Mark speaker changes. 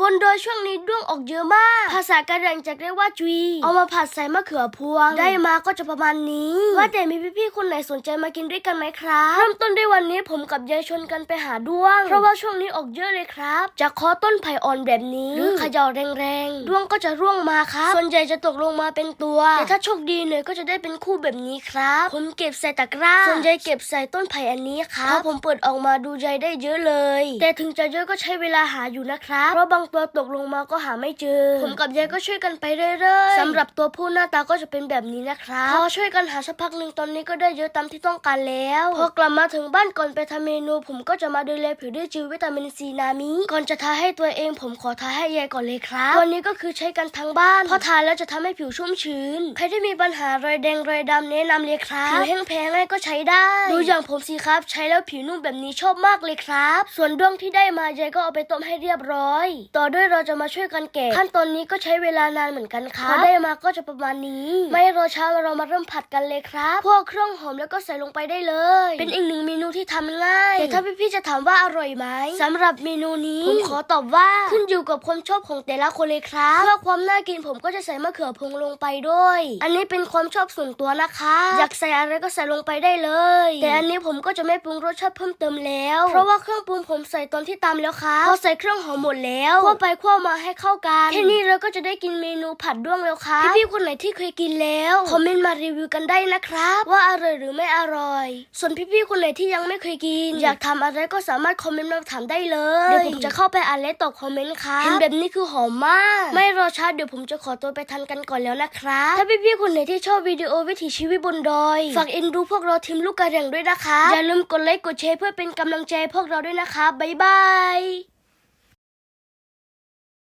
Speaker 1: บนโดยช่วงนี้ด้วงออกเยอะมาก ภาษากะเหรี่ยงจะเรียกว่าจุย เอามาผัดใส่มะเขือพวง ได้มาก็จะประมาณนี้ ว่าแต่มีพี่ๆคนไหนสนใจมากินด้วยกันไหมครับเริ่มต้นด้วยวันนี้ผมกับยายชวนกันไปหาด้วง เพราะว่าช่วงนี้ออกเยอะเลยครับจากคอต้นไผ่อ่อนแบบนี้หรือเขย่าแรงๆด้วงก็จะร่วงมาครับส่วนใหญ่จะตกลงมาเป็นตัว แต่ถ้าโชคดีหน่อยก็จะได้เป็นคู่แบบนี้ครับ ผมเก็บใส่ตะกร้าส่วนใหญ่เก็บใส่ต้นไผ่อันนี้ครับพอผมเปิดออกมาดูใยได้เยอะเลย แต่ถึงจะเยอะก็ใช้เวลาหาอยู่นะครับเพราะบางตัวตกลงมาก็หาไม่เจอ ผมกับยายก็ช่วยกันไปเรื่อยๆสำหรับตัวผู้หน้าตาก็จะเป็นแบบนี้นะครับพอช่วยกันหาสักพักหนึ่งตอนนี้ก็ได้เยอะตามที่ต้องการแล้วพอกลับมาถึงบ้านก่อนไปทำเมนู ผมก็จะมาดูแลผิวด้วยจิววิตามินซีนามิก่อนจะทาให้ตัวเอง ผมขอทาให้ยายก่อนเลยครับตัวนี้ก็คือใช้กันทั้งบ้านพอทาแล้วจะทำให้ผิวชุ่มชื้นใครที่มีปัญหารอยแดงรอยดำแนะนำเลยครับผิวแห้งแพ้ง่ายก็ใช้ได้ดูอย่างผมสิครับ ใช้แล้วผิวนุ่มแบบนี้ชอบมากเลยครับ ส่วนด้วงที่ได้มายายก็เอาไปต้มให้เรียบร้อยต่อด้วยเราจะมาช่วยกันแกะขั้นตอนนี้ก็ใช้เวลานานเหมือนกันครับพอได้มาก็จะประมาณนี้ ไม่รอช้าเรามาเริ่มผัดกันเลยครับพวกเครื่องหอมแล้วก็ใส่ลงไปได้เลย เป็นอีกหนึ่งเมนูที่ทำง่ายแต่ถ้าพี่ๆจะถามว่าอร่อยไหมสำหรับเมนูนี้ผมขอตอบว่าขึ้นอยู่กับความชอบของแต่ละคนเลยครับเพื่อความน่ากินผมก็จะใส่มะเขือพวงลงไปด้วย อันนี้เป็นความชอบส่วนตัวนะคะ อยากใส่อะไรก็ใส่ลงไปได้เลย แต่อันนี้ผมก็จะไม่ปรุงรสชาติเพิ่มเติมแล้ว เพราะว่าเครื่องปรุงผมใส่ตอนที่ตำแล้วครับพอใส่เครื่องหอมหมดแล้วคั่วไปคั่วมาให้เข้ากันแค่นี้เราก็จะได้กินเมนูผัดด้วงแล้วครับพี่ๆคนไหนที่เคยกินแล้วคอมเมนต์มารีวิวกันได้นะครับ ว่าอร่อยหรือไม่อร่อย ส่วนพี่ๆคนไหนที่ยังไม่เคยกิน อยากทำอะไรก็สามารถคอมเมนต์มาถามได้เลยเดี๋ยวผมจะเข้าไปอ่านและตอบคอมเมนต์ครับเห็นแบบนี้คือหอมมาก ไม่รอช้าเดี๋ยวผมจะขอตัวไปทานกันก่อนแล้วนะครับถ้าพี่ๆคนไหนที่ชอบวิดีโอวิถีชีวิตบนดอยฝากเอ็นดูพวกเราทีมลูกกระเหรี่ยงด้วยนะคะอย่าลืมกดไลค์กดแชร์เพื่อเป็นกำลังใจให้พวกเราด้วยนะคะบ๊ายบาย